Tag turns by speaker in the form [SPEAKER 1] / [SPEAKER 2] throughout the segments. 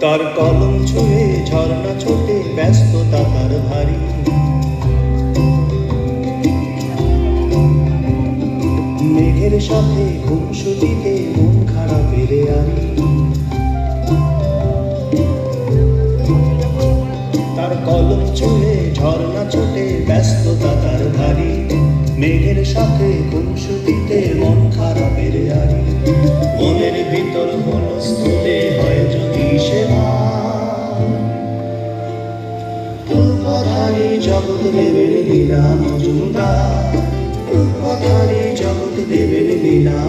[SPEAKER 1] তার কলম ছুঁয়ে ঝর্ণা ছোটে ব্যস্ততা তার ভারী। মেঘের সাথে ঘুমসুটিতে মন খারাপের আরি। ঘুমসুটিতে মন খারাপের আরি মনের ভিতর মনস্থলে হয় যদি রূপধারী জগৎ দেবের নিলাম মজুমদার। জগৎ দেবের লীলা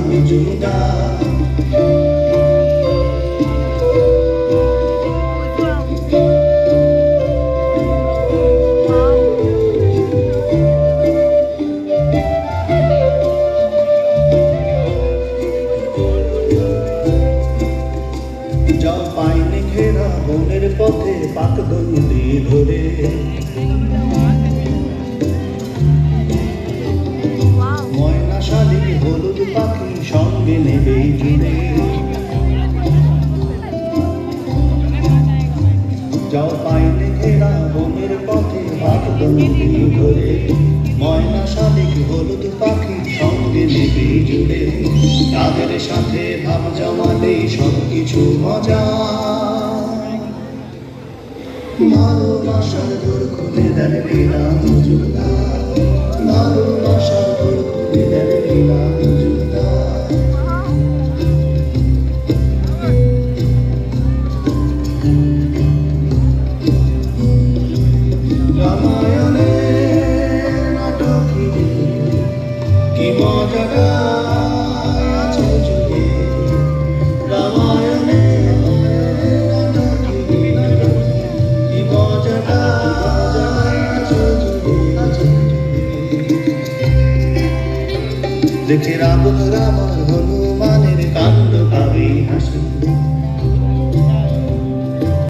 [SPEAKER 1] যাও পাইনে ঘেরা বনের পথে পাকদণ্ডি ধরে। ময়না শালিক হলুদ পাখি সঙ্গে নেবে জুড়ে যাও পাইনে ঘেরা বনের পথে পাক পাকদণ্ডি ধরে। ময়না শালিক, হলুদ সাথে ভাব জমালে সব কিছু মজা। ভালোবাসার দূর খুলে দেন লীলা মজুমদার। ভালোবাসার দূর খুলে দেন মজুমদার। রামায়ণের দেখে রাম রাম হল